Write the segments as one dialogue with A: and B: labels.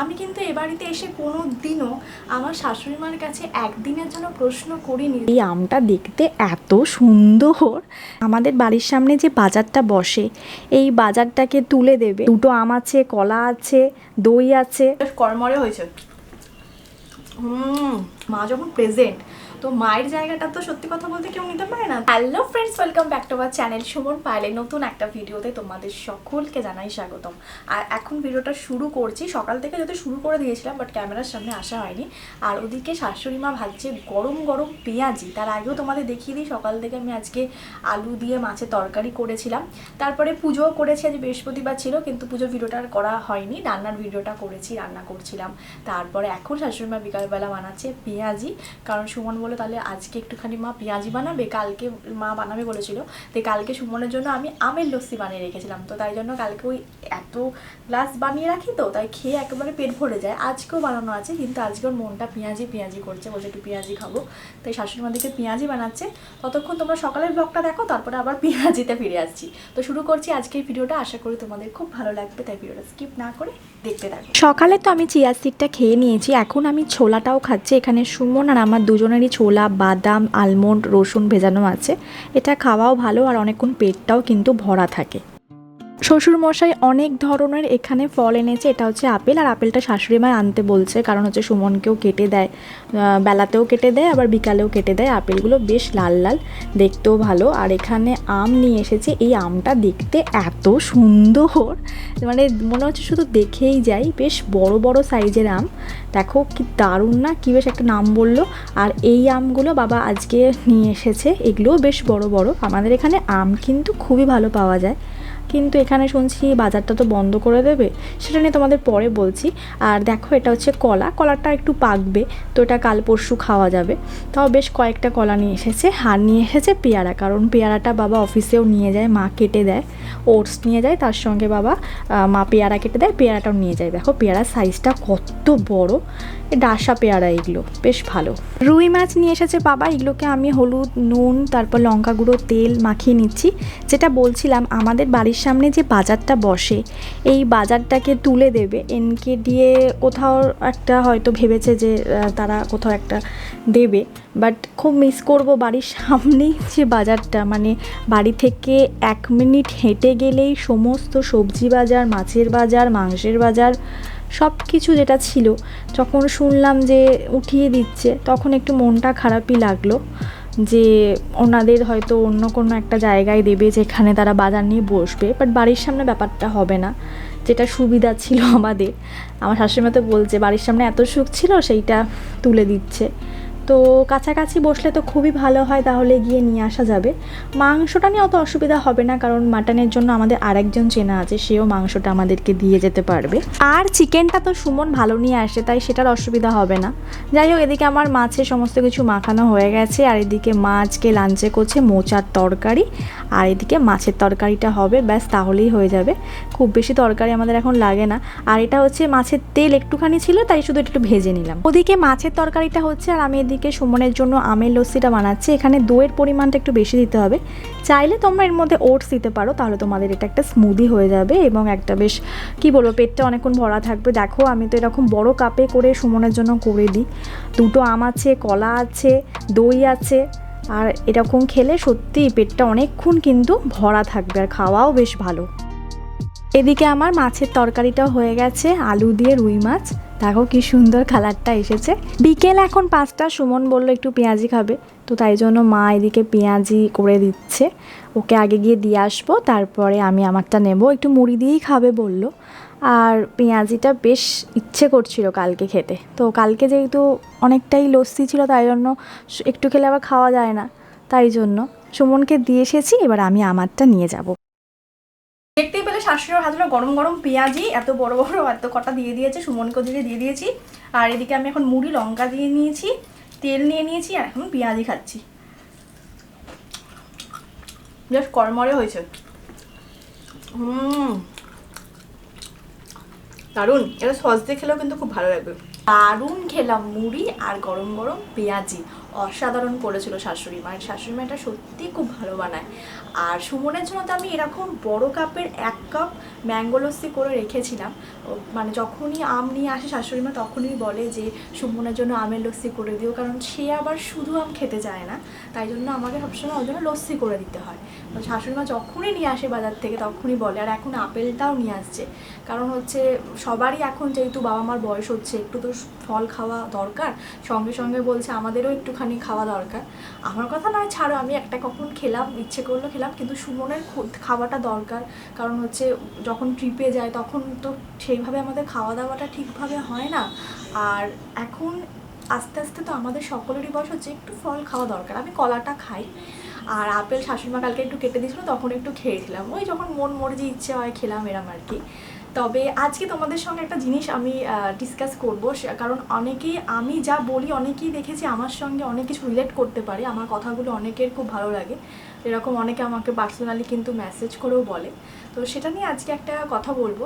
A: আমি কিন্তু এ বাড়িতে এসে কোনো দিনও আমার শাশুড়ি মার কাছে একদিনের জন্য প্রশ্ন করিনি।
B: এই আমটা দেখতে এত সুন্দর। আমাদের বাড়ির সামনে যে বাজারটা বসে এই বাজারটাকে তুলে দেবে। দুটো আম আছে কলা আছে দই আছে।
A: কর্মরে হয়েছে। হুম মা যখন প্রেজেন্ট তো মায়ের জায়গাটা তো সত্যি কথা বলতে কেউ নিতে পারে না। Hello friends welcome back to our channel Suman পাইলে নতুন একটা ভিডিওতে তোমাদের সকলকে জানাই স্বাগতম। আর এখন ভিডিওটা শুরু করছি, সকাল থেকে যদি শুরু করে দিয়েছিলাম বাট ক্যামেরার সামনে আসা হয়নি। আর ওদিকে শাশুড়ি মা ভাজছে গরম গরম পেঁয়াজি। তার আগেও তোমাদের দেখিয়ে দিই, সকাল থেকে আমি আজকে আলু দিয়ে মাছের তরকারি করেছিলাম। তারপরে পুজোও করেছি, আজ বৃহস্পতিবার ছিল, কিন্তু পুজো ভিডিওটা আর করা হয়নি। রান্নার ভিডিওটা করেছি, রান্না করছিলাম। তারপরে এখন শাশুড়ি মা বিকালবেলা বানাচ্ছে পেঁয়াজি। কারণ সুমন বলে, তাহলে আজকে একটুখানি মা পেঁয়াজি বানাবে? কালকে মা বানাবে বলেছিল। তো কালকে সুমনের জন্য আমি আমের লস্যি বানিয়ে রেখেছিলাম। তো তাই জন্য কালকে ওই এত গ্লাস বানিয়ে রাখি তো, তাই খেয়ে একেবারে পেট ভরে যায়। আজকেও বানানো আছে, কিন্তু আজকে ওর মনটা পেঁয়াজি পেঁয়াজি করছে, বলছে একটু পেঁয়াজি খাব। তাই শাশুড়ি মাদেরকে পেঁয়াজি বানাচ্ছে। ততক্ষণ তোমরা সকালের ব্লগটা দেখো, তারপরে আবার পেঁয়াজিতে ফিরে আসছি। তো শুরু করছি আজকের ভিডিওটা। আশা করি তোমাদের খুব ভালো লাগবে, তাই ভিডিওটা স্কিপ না করে দেখতে থাকো।
B: সকালে তো আমি চিয়া সিডটা খেয়ে নিয়েছি, এখন আমি ছোলাটাও খাচ্ছি। এখানে সুমন আর আমার দুজনেরই ছোলা, বাদাম আলমন্ড রসুন ভেজানো আছে। এটা খাওয়াও ভালো আর অনেকক্ষণ পেটটাও কিন্তু ভরা থাকে। শ্বশুরমশাই অনেক ধরনের এখানে ফল এনেছে। এটা হচ্ছে আপেল আর আপেলটা শাশুড়ি মায় আনতে বলছে। কারণ হচ্ছে সুমনকেও কেটে দেয়। বেলাতেও কেটে দেয়, আবার বিকালেও কেটে দেয়। আপেলগুলো বেশ লাল লাল, দেখতেও ভালো। আর এখানে আম নিয়ে এসেছে। এই আমটা দেখতে এত সুন্দর। মানে মনে হচ্ছে শুধু দেখেই যাই। বেশ বড় বড় সাইজের আম। দেখো কি দারুণ না, কী বেশ একটা নাম বলল। আর এই আমগুলো বাবা আজকে নিয়ে এসেছে। এগুলোও বেশ বড় বড়। আমাদের এখানে আম কিন্তু খুবই ভালো পাওয়া যায়। কিন্তু এখানে শুনছি বাজারটা তো বন্ধ করে দেবে, সেটা নিয়ে তোমাদের পরে বলছি। আর দেখো এটা হচ্ছে কলা, কলাটা একটু পাকবে, তো এটা কাল পরশু খাওয়া যাবে। তাও বেশ কয়েকটা কলা নিয়ে এসেছে আর নিয়ে এসেছে পেয়ারা, কারণ পেয়ারাটা বাবা অফিসেও নিয়ে যায়, মা কেটে দেয়। ওটস নিয়ে যায়, তার সঙ্গে বাবা মা পেয়ারা কেটে দেয়, পেয়ারাটাও নিয়ে যায়। দেখো পেয়ারার সাইজটা কত বড়। ডাসা পেয়ারা এগুলো, বেশ ভালো। রুই মাছ নিয়ে এসেছে বাবা, এগুলোকে আমি হলুদ, নুন, তারপর লঙ্কা গুঁড়ো, তেল মাখিয়ে নিচ্ছি। যেটা বলছিলাম, আমাদের বাড়ির সামনে যে বাজারটা বসে, এই বাজারটাকে তুলে দেবে। এনকে দিয়ে কোথাও একটা হয়তো ভেবেছে যে তারা কোথাও একটা দেবে। বাট খুব মিস করব বাড়ির সামনেই যে বাজারটা। মানে বাড়ি থেকে এক মিনিট হেঁটে গেলেই সমস্ত সবজি বাজার, মাছের বাজার, মাংসের বাজার সব কিছু যেটা ছিল, যখন শুনলাম যে উঠিয়ে দিচ্ছে, তখন একটু মনটা খারাপই লাগল যে ওনাদের হয়তো অন্য কোনো একটা জায়গায় দেবে যেখানে তারা বাজার নিয়ে বসবে, বাট বাড়ির সামনে ব্যাপারটা হবে না। যেটা সুবিধা ছিল আমাদের। আমার শাশুড়িমা তো বলছে, বাড়ির সামনে এত সুখ ছিল, সেইটা তুলে দিচ্ছে। তো কাছাকাছি বসলে তো খুবই ভালো হয়, তাহলে গিয়ে নিয়ে আসা যাবে। মাংসটা নিয়ে অত অসুবিধা হবে না, কারণ মাটনের জন্য আমাদের আরেকজন চেনা আছে, সেও মাংসটা আমাদেরকে দিয়ে যেতে পারবে। আর চিকেনটা তো সুমন ভালো নিয়ে আসে, তাই সেটার অসুবিধা হবে না। যাই হোক, এদিকে আমার মাছের সমস্ত কিছু মাখানো হয়ে গেছে, আর এদিকে মাছকে লাঞ্চে করছে মোচার তরকারি, আর এদিকে মাছের তরকারিটা হবে, ব্যাস তাহলেই হয়ে যাবে। খুব বেশি তরকারি আমাদের এখন লাগে না। আর এটা হচ্ছে মাছের তেল একটুখানি ছিল, তাই শুধু একটু ভেজে নিলাম। ওদিকে মাছের তরকারিটা হচ্ছে, আর আমি এদিকে সুমনের জন্য আমের লস্যিটা বানাচ্ছি। এখানে দইয়ের পরিমাণটা একটু বেশি দিতে হবে। চাইলে তোমরা এর মধ্যে ওটস দিতে পারো, তাহলে তোমাদের এটা একটা স্মুদি হয়ে যাবে এবং একটা বেশ, কি বলব, পেটটা অনেকক্ষণ ভরা থাকবে। দেখো, আমি তো এরকম বড় কাপে করে সুমনের জন্য করে দিই। দুটো আম আছে, কলা আছে, দই আছে, আর এরকম খেলে সত্যি পেটটা অনেকক্ষণ কিন্তু ভরা থাকবে আর খাওয়াও বেশ ভালো। এদিকে আমার মাছের তরকারিটাও হয়ে গেছে, আলু দিয়ে রুই মাছ। দেখো কি সুন্দর কালারটা এসেছে। বিকেল এখন পাঁচটা, সুমন বলল একটু পেঁয়াজি খাবে। তো তাই জন্য মা এদিকে পেঁয়াজি করে দিচ্ছে। ওকে আগে গিয়ে দিয়ে আসব, তারপরে আমি আমারটা নেব। একটু মুড়ি দিয়েই খাবে বলল। আর পেঁয়াজিটা বেশ ইচ্ছে করছিল কালকে খেতে। তো কালকে যেহেতু অনেকটাই লস্যি ছিল, তাই জন্য একটু খেলে আবার খাওয়া যায় না। তাই জন্য সুমনকে দিয়ে এসেছি, এবার আমি আমারটা নিয়ে যাব।
A: শাশুড়ির হাতটা গরম গরম পেঁয়াজি, এত বড় বড় এত কটা দিয়ে দিয়েছে, সুমনকে ওদিকে দিয়ে দিয়েছি। আর এদিকে আমি এখন মুড়ি, লঙ্কা দিয়ে নিয়েছি, তেল নিয়ে নিয়েছি, আর এখন পেঁয়াজি খাচ্ছি। জাস্ট কর্মরে হয়েছে। হুম। দারুণ। এটা সস দিয়ে খেলেও কিন্তু খুব ভালো লাগবে। দারুণ খেলাম মুড়ি আর গরম গরম পেঁয়াজি। অসাধারণ করেছিল শাশুড়ি মা। শাশুড়ি মা এটা সত্যি খুব ভালো বানায়। আর সুমনের জন্য তো আমি এরকম বড় কাপের এক কাপ ম্যাঙ্গো লস্যি করে রেখেছিলাম। মানে যখনই আম নিয়ে আসে শাশুড়ি মা তখনই বলে যে, সুমনের জন্য আমের লস্যি করে দিও। কারণ সে আবার শুধু আম খেতে চায় না। তাই জন্য আমাকে সবসময় ওর জন্য লস্যি করে দিতে হয়। শাশুড়ি মা যখনই নিয়ে আসে বাজার থেকে তখনই বলে, আর এখন আপেলটাও নিয়ে আসছে। কারণ হচ্ছে সবারই এখন যেহেতু বাবা মার বয়স হচ্ছে, একটু তো ফল খাওয়া দরকার। সঙ্গে সঙ্গে বলছে, আমাদেরও একটুখানি খাওয়া দরকার। আমার কথা নয় ছাড়ো, আমি একটা কখন খেলাম, ইচ্ছে করল খেলাম, কিন্তু সুমনের খাওয়াটা দরকার। কারণ হচ্ছে যখন ট্রিপে যায়, তখন তো সেইভাবে আমাদের খাওয়া দাওয়াটা ঠিকভাবে হয় না। আর এখন আস্তে আস্তে তো আমাদের সকলেরই বয়স হচ্ছে, একটু ফল খাওয়া দরকার। আমি কলাটা খাই, আর আপেল শাশুড়িমা কালকে একটু কেটে দিয়েছিল, তখন একটু খেয়েছিলাম। ওই যখন মন মরে মর্জি ইচ্ছে হয়, খেলাম এরম আর কি। তবে আজকে তোমাদের সঙ্গে একটা জিনিস আমি ডিসকাস করব। কারণ অনেকেই, আমি যা বলি, অনেকেই দেখেছি আমার সঙ্গে অনেক কিছু রিলেট করতে পারে। আমার কথাগুলো অনেকের খুব ভালো লাগে। এরকম অনেকে আমাকে পার্সোনালি কিন্তু মেসেজ করেও বলে। তো সেটা নিয়ে আজকে একটা কথা বলব।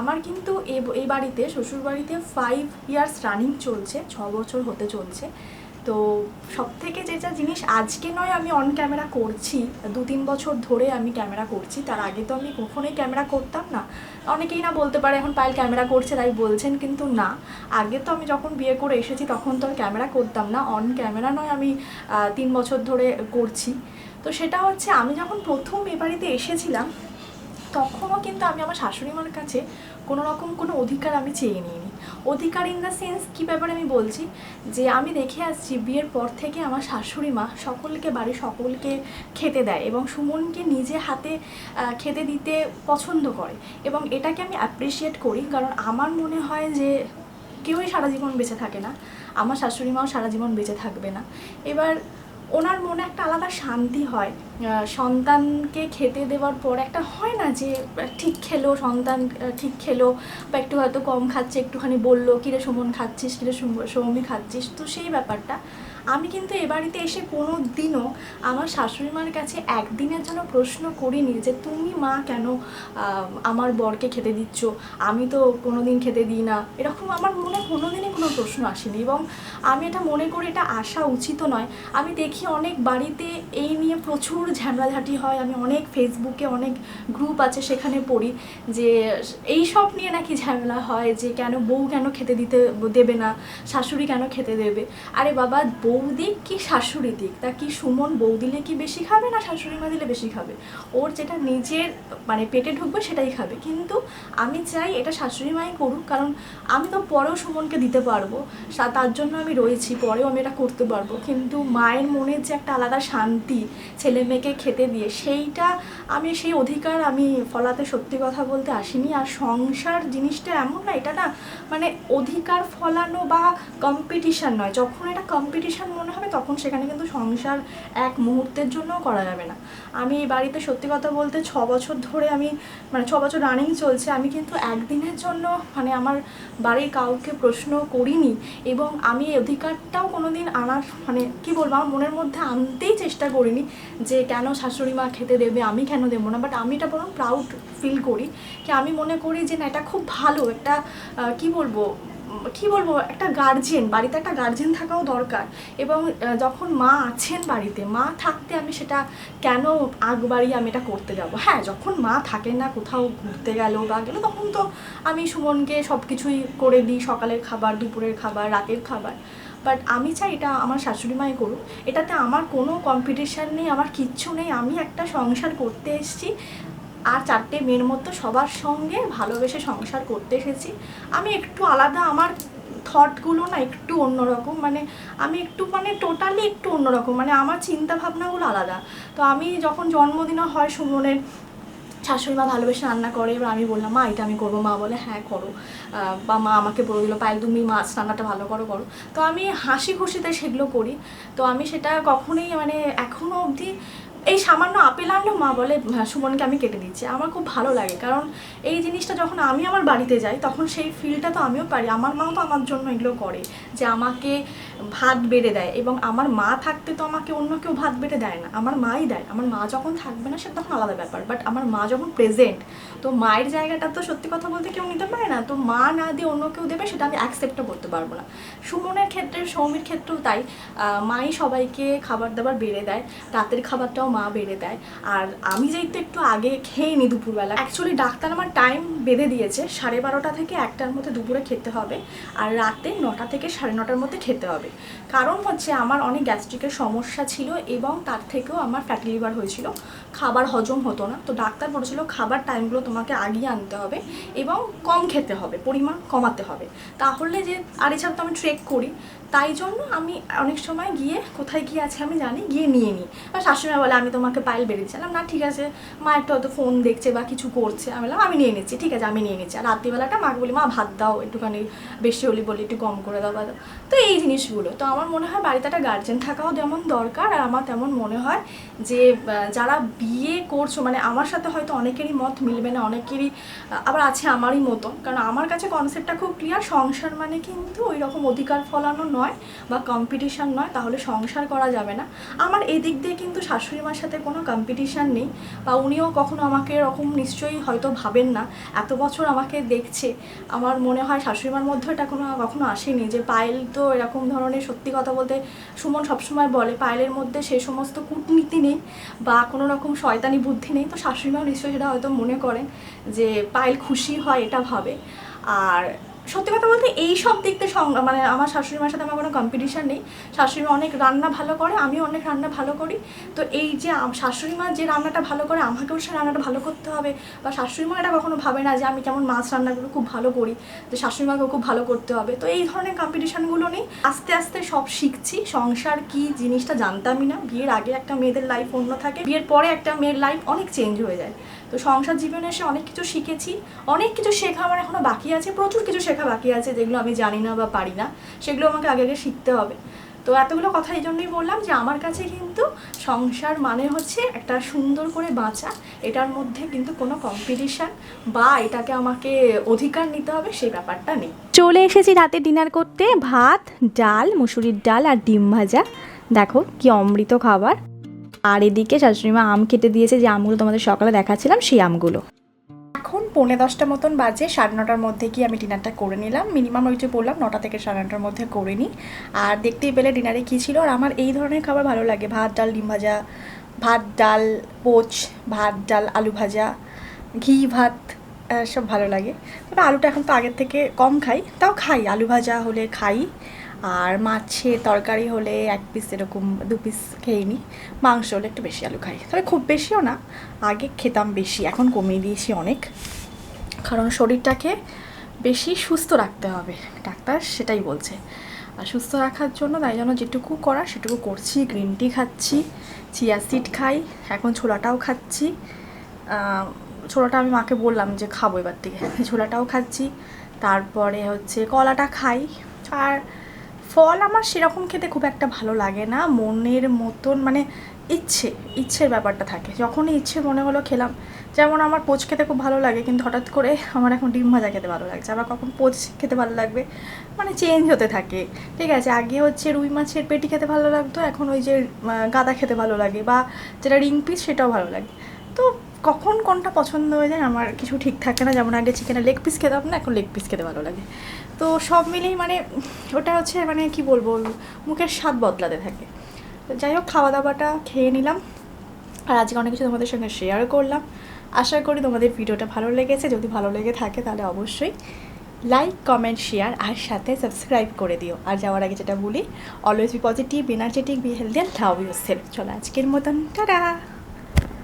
A: আমার কিন্তু এই বাড়িতে শ্বশুর বাড়িতে ফাইভ ইয়ার্স রানিং চলছে, ছ বছর হতে চলছে। তো সব থেকে যেটা জিনিস আজকে নয় আমি অন ক্যামেরা করছি দু তিন বছর ধরে আমি ক্যামেরা করছি, তার আগে তো আমি কখনোই ক্যামেরা করতাম না। অনেকেই না বলতে পারে, এখন পায়েল ক্যামেরা করছে তাই বলছেন, কিন্তু না। আগে তো আমি যখন বিয়ে করে এসেছি, তখন তো আর ক্যামেরা করতাম না। অন ক্যামেরা নয় আমি তিন বছর ধরে করছি। তো সেটা হচ্ছে, আমি যখন প্রথম এ বাড়িতে এসেছিলাম, তখনও কিন্তু আমি আমার শাশুড়ি মার কাছে কোনো রকম কোনো অধিকার আমি চেয়ে নিইনি। অধিকার ইন দ্য সেন্স কী ব্যাপারে আমি বলছি? যে আমি দেখে আসছি বিয়ের পর থেকে আমার শাশুড়ি মা সকলকে, বাড়ির সকলকে খেতে দেয় এবং সুমনকে নিজে হাতে খেতে দিতে পছন্দ করে এবং এটাকে আমি অ্যাপ্রিসিয়েট করি কারণ আমার মনে হয় যে কেউই সারা জীবন বেঁচে থাকে না। আমার শাশুড়ি মাও সারা জীবন বেঁচে থাকবে না। এবার ওনার মনে একটা আলাদা শান্তি হয়। সন্তানকে খেতে দেওয়ার পর একটা হয় না যে, ঠিক খেলো, সন্তান ঠিক খেলো, বা একটু হয়তো কম খাচ্ছে, একটুখানি বলল, কিরে সুমন, খাচ্ছিস, কিরে সুম- খাচ্ছিস? তো সেই ব্যাপারটা। আমি কিন্তু এ বাড়িতে এসে কোনো দিনও আমার শাশুড়ি মার কাছে একদিনের জন্য প্রশ্ন করিনি যে তুমি মা কেন আমার বরকে খেতে দিচ্ছ? আমি তো কোনো দিন খেতে দিই না। এরকম আমার মনে কোনো দিনই কোনো প্রশ্ন আসেনি এবং আমি এটা মনে করি এটা আসা উচিত নয়। আমি দেখি অনেক বাড়িতে এই নিয়ে প্রচুর ঝামেলাঝাটি হয়। আমি অনেক ফেসবুকে অনেক গ্রুপ আছে সেখানে পড়ি যে এই সব নিয়ে নাকি ঝামেলা হয় যে কেন বউ কেন খেতে দিতে দেবে না, শাশুড়ি কেন খেতে দেবে? আরে বাবা, বউ দিক কি শাশুড়ি দিক? তা কি সুমন বউ দিলে কি বেশি খাবে না শাশুড়ি মা দিলে বেশি খাবে? ওর যেটা নিজের মানে পেটে ঢুকবে সেটাই খাবে। কিন্তু আমি চাই এটা শাশুড়ি মাই করুক, কারণ আমি তো পরেও সুমনকে দিতে পারব। তার জন্য আমি রয়েছি, পরেও আমি এটা করতে পারব। কিন্তু মায়ের মনের যে একটা আলাদা শান্তি ছেলে মেয়েকে খেতে দিয়ে, সেইটা আমি, সেই অধিকার আমি ফলাতে সত্যি কথা বলতে আসিনি। আর সংসার জিনিসটা এমন না, এটা না মানে অধিকার ফলানো বা কম্পিটিশন নয়। যখন এটা কম্পিটিশন মনে হবে, তখন সেখানে কিন্তু সংসার এক মুহূর্তের জন্যও করা যাবে না। আমি এই বাড়িতে সত্যি কথা বলতে ছ বছর ধরে আমি মানে ছ বছর রানিং চলছে, আমি কিন্তু একদিনের জন্য মানে আমার বাড়ির কাউকে প্রশ্ন করিনি এবং আমি এই অধিকারটাও কোনো দিন আনার মানে কি বলব, আমার মনের মধ্যে আনতেই চেষ্টা করিনি যে কেন শাশুড়ি মা খেতে দেবে, আমি কেন দেবো না বাট আমি এটা বরং প্রাউড ফিল করি। কি আমি মনে করি যে না, এটা খুব ভালো একটা কি বলব কি বলব, একটা গার্জেন বাড়িতে একটা গার্জেন থাকাও দরকার। এবং যখন মা আছেন বাড়িতে, মা থাকতে আমি সেটা কেন আগ বাড়িয়ে আমি এটা করতে যাব? হ্যাঁ যখন মা থাকেন না, কোথাও ঘুরতে গেল বা গেলো, তখন তো আমি সুমনকে সব কিছুই করে দিই, সকালের খাবার, দুপুরের খাবার, রাতের খাবার। বাট আমি চাই এটা আমার শাশুড়ি মাই করুক। এটাতে আমার কোনো কম্পিটিশান নেই, আমার কিচ্ছু নেই। আমি একটা সংসার করতে এসেছি। আর চারটে মেয়ের মতো সবার সঙ্গে ভালোবেসে সংসার করতে এসেছি। আমি একটু আলাদা, আমার থটগুলো না একটু অন্যরকম মানে আমি একটু মানে টোটালি একটু অন্যরকম মানে আমার চিন্তা ভাবনাগুলো আলাদা। তো আমি যখন জন্মদিনও হয় সুমনের, শাশুড়ি মা ভালোবেসে রান্না করে, এবার আমি বললাম, মা, এটা আমি করব। মা বলে হ্যাঁ করো। বা মা আমাকে বলে দিল, পায়েল, তুমি মাছ রান্নাটা ভালো করো করো। তো আমি হাসি খুশিতে সেগুলো করি। তো আমি সেটা কখনোই মানে এখনও অবধি এই সামান্য আপেল আনলেও মা বলে "হ্যাঁ, সুমনকে আমি কেটে দিচ্ছি। আমার খুব ভালো লাগে কারণ এই জিনিসটা যখন আমি আমার বাড়িতে যাই তখন সেই ফিলটা তো আমিও পারি। আমার মাও তো আমার জন্য এগুলো করে যে আমাকে ভাত বেড়ে দেয় এবং আমার মা থাকতে তো আমাকে অন্য কেউ ভাত বেড়ে দেয় না, আমার মাই দেয়। আমার মা যখন থাকবে না, সেটা তখন আলাদা ব্যাপার। বাট আমার মা যখন প্রেজেন্ট তো মায়ের জায়গাটা তো সত্যি কথা বলতে কেউ নিতে পারে না। তো মা না দিয়ে অন্য কেউ দেবে, সেটা আমি অ্যাকসেপ্টও করতে পারব না। সুমনের ক্ষেত্রে, সৌমির ক্ষেত্রেও তাই। মাই সবাইকে খাবার দাবার বেড়ে দেয়, রাতের খাবারটাও মা বেড়ে দেয়। আর আমি যেহেতু একটু আগে খেয়ে নিই দুপুরবেলা অ্যাকচুয়ালি ডাক্তার আমার টাইম বেঁধে দিয়েছে, সাড়ে বারোটা থেকে একটার মধ্যে দুপুরে খেতে হবে। আর রাতে নটা থেকে সাড়ে নটার মধ্যে খেতে হবে। কারণ হচ্ছে আমার অনেক গ্যাস্ট্রিকের সমস্যা ছিল এবং তার থেকেও আমার ফ্যাটি লিভার হয়েছিল। খাবার হজম হতো না। তো ডাক্তার বলেছিল খাবার টাইমগুলো তোমাকে আগিয়ে আনতে হবে এবং কম খেতে হবে, পরিমাণ কমাতে হবে। তাহলে যে, আর এছাড়া তো আমি ট্রেক করি। তাই জন্য আমি অনেক সময় গিয়ে কোথায় গিয়ে আছে আমি জানি, গিয়ে নিয়ে নিই। বা শাশুড়ি বলে, আমি তোমাকে পাইল দিচ্ছিলাম না, ঠিক আছে। মা একটু হয়তো ফোন দেখছে বা কিছু করছে। আমি বললাম, আমি নিয়ে নিচ্ছি। ঠিক আছে, আমি নিয়ে নিচ্ছি। আর রাত্রিবেলাটা মাকে বলি, মা, ভাত দাও, একটুখানি বেশি হলি বলি একটু কম করে দাও বা তো এই জিনিসগুলো। তো আমার মনে হয় বাড়িতে একটা গার্জেন থাকাও যেমন দরকার, আর আমার তেমন মনে হয় যে যারা বিয়ে করছ মানে আমার সাথে হয়তো অনেকেরই মত মিলবে না, অনেকেরই আবার আছে আমারই মতন। কারণ আমার কাছে কনসেপ্টটা খুব ক্লিয়ার সংসার মানে কিন্তু ওই রকম অধিকার ফলানো নয় বা কম্পিটিশন নয়, তাহলে সংসার করা যাবে না। আমার এই দিক দিয়ে কিন্তু শাশুড়ি মার সাথে কোনো কম্পিটিশান নেই বা উনিও কখনো আমাকে এরকম নিশ্চয়ই হয়তো ভাবেন না। এত বছর আমাকে দেখছে, আমার মনে হয় শাশুড়ি মার মধ্যে এটা কোনো, কখনো আসেনি যে পায়েল তো এরকম ধরনের সত্যি কথা বলতে সুমন সবসময় বলে, পায়েলের মধ্যে সেই সমস্ত কূটনীতি নেই বা কোনো রকম শয়তানি বুদ্ধি নেই। তো শাশুড়ি মাও নিশ্চয়ই সেটা হয়তো মনে করেন যে পায়েল খুশি হয় এটা ভাবে। আর সত্যি কথা বলতে এই সব সং- মানে আমার শাশুড়ি মার সাথে আমার কোনো কম্পিটিশন নেই। শাশুড়ি মা অনেক রান্না ভালো করে, আমিও অনেক রান্না ভালো করি। তো এই যে শাশুড়ি মা যে রান্নাটা ভালো করে, আমাকেও সে রান্নাটা ভালো করতে হবে। বা শাশুড়ি মা এটা কখনো ভাবে না যে আমি কেমন মাছ রান্নাগুলো খুব ভালো করি তো শাশুড়ি মাকেও খুব ভালো করতে হবে। তো এই ধরনের কম্পিটিশানগুলো নেই। আস্তে আস্তে সব শিখছি। সংসার কি জিনিসটা জানতামই না। বিয়ের আগে একটা মেয়েদের লাইফ অন্য থাকে। বিয়ের পরে একটা মেয়ের লাইফ অনেক চেঞ্জ হয়ে যায়। তো সংসার জীবনে এসে অনেক কিছু শিখেছি, অনেক কিছু শেখা আমার এখনও বাকি আছে, প্রচুর কিছু শেখা বাকি আছে যেগুলো আমি জানি না বা পারি না, সেগুলো আমাকে আগে আগে শিখতে হবে। তো এতগুলো কথা এই জন্যই বললাম যে আমার কাছে কিন্তু সংসার মানে হচ্ছে একটা সুন্দর করে বাঁচা, এটার মধ্যে কিন্তু কোনো কম্পিটিশান বা এটাকে আমাকে অধিকার নিতে হবে সেই ব্যাপারটা নেই।
B: চলে এসেছি রাতে ডিনার করতে, ভাত, ডাল, মুসুরির ডাল আর ডিম ভাজা। দেখো কি অমৃত খাবার। আর এদিকে শাশুড়িমা আম কেটে দিয়েছে, যে আমগুলো তোমাদের সকালে দেখাচ্ছিলাম, সেই আমগুলো।
A: এখন পৌনে দশটা মতন বাজে, সাড়ে নটার মধ্যে কি আমি ডিনারটা করে নিলাম। মিনিমাম ওই যে বললাম, নটা থেকে সাড়ে নটার মধ্যে করে নিই। আর দেখতেই পেলে ডিনারে কী ছিল, আর আমার এই ধরনের খাবার ভালো লাগে। ভাত ডাল, ডিম ভাজা, ভাত ডাল, পোচ, ভাত ডাল, আলু ভাজা, ঘি, ভাত সব ভালো লাগে। তবে আলুটা এখন তো আগের থেকে কম খাই, তাও খাই। আলু ভাজা হলে খাই। আর মাছের তরকারি হলে এক পিস এরকম দু পিস খেয়ে নিই মাংস হলে একটু বেশি আলু খাই। তবে খুব বেশিও না, আগে খেতাম বেশি, এখন কমিয়ে দিয়েছি অনেক। কারণ শরীরটাকে বেশি সুস্থ রাখতে হবে, ডাক্তার সেটাই বলছে। আর সুস্থ রাখার জন্য তাই জন্য যেটুকু করা সেটুকু করছি। গ্রিন টি খাচ্ছি চিয়া সিড খাই, এখন ছোলাটাও খাচ্ছি। ছোলাটা আমি মাকে বললাম যে খাব এবার থেকে। ছোলাটাও খাচ্ছি, তারপরে হচ্ছে কলাটা খাই। আর ফল আমার সেরকম খেতে খুব একটা ভালো লাগে না। মনের মতন মানে ইচ্ছে, ইচ্ছের ব্যাপারটা থাকে। যখনই ইচ্ছে মনে হলো খেলাম। যেমন আমার পোচ খেতে খুব ভালো লাগে, কিন্তু হঠাৎ করে আমার এখন ডিম ভাজা খেতে ভালো লাগছে। আবার কখন পোচ খেতে ভালো লাগবে? মানে চেঞ্জ হতে থাকে। ঠিক আছে, আগে হচ্ছে রুই মাছের পেটি খেতে ভালো লাগতো। এখন ওই যে গাদা খেতে ভালো লাগে বা যেটা রিং পিস সেটাও ভালো লাগে। তো কখন কোনটা পছন্দ হয়ে যায় আমার কিছু ঠিক থাকে না। যেমন আগে চিকেনের লেগ পিস খেতাম না, এখন লেগ পিস খেতে ভালো লাগে। তো সব মিলেই মানে ওটা হচ্ছে মানে কি বলব, মুখের স্বাদ বদলাতে থাকে। যাই হোক খাওয়া দাওয়াটা খেয়ে নিলাম। আর আজকে অনেক কিছু তোমাদের সঙ্গে শেয়ার করলাম। আশা করি তোমাদের ভিডিওটা ভালো লেগেছে। যদি ভালো লেগে থাকে তাহলে অবশ্যই লাইক কমেন্ট শেয়ার আর সাথে সাবস্ক্রাইব করে দিও। আর যাওয়ার আগে যেটা বলি always be positive energetic be healthy and love your self চলো আজকের মতন, টাটা!